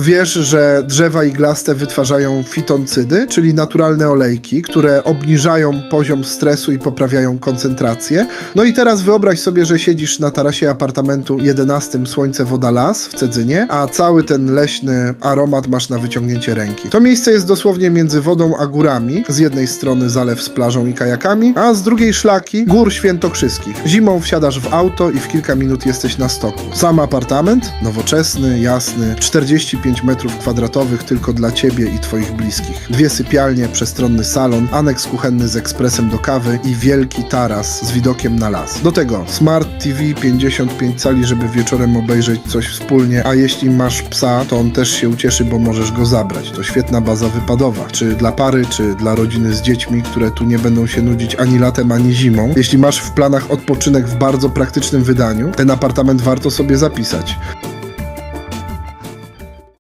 Wiesz, że drzewa iglaste wytwarzają fitoncydy, czyli naturalne olejki, które obniżają poziom stresu i poprawiają koncentrację. No i teraz wyobraź sobie, że siedzisz na tarasie apartamentu 11 Słońce Woda Las w Cedzynie, a cały ten leśny aromat masz na wyciągnięcie ręki. To miejsce jest dosłownie między wodą a górami. Z jednej strony zalew z plażą i kajakami, a z drugiej szlaki gór świętokrzyskich. Zimą wsiadasz w auto i w kilka minut jesteś na stoku. Sam apartament, nowoczesny, jasny, 45 metrów kwadratowych tylko dla ciebie i twoich bliskich. Dwie sypialnie, przestronny salon, aneks kuchenny z ekspresem do kawy i wielki taras z widokiem na las. Do tego Smart TV 55 cali, żeby wieczorem obejrzeć coś wspólnie, a jeśli masz psa, to on też się ucieszy, bo możesz go zabrać. To świetna baza wypadowa, czy dla pary, czy dla rodziny z dziećmi, które tu nie będą się nudzić ani latem, ani zimą. Jeśli masz w planach odpoczynek w bardzo praktycznym wydaniu, ten apartament warto sobie zapisać.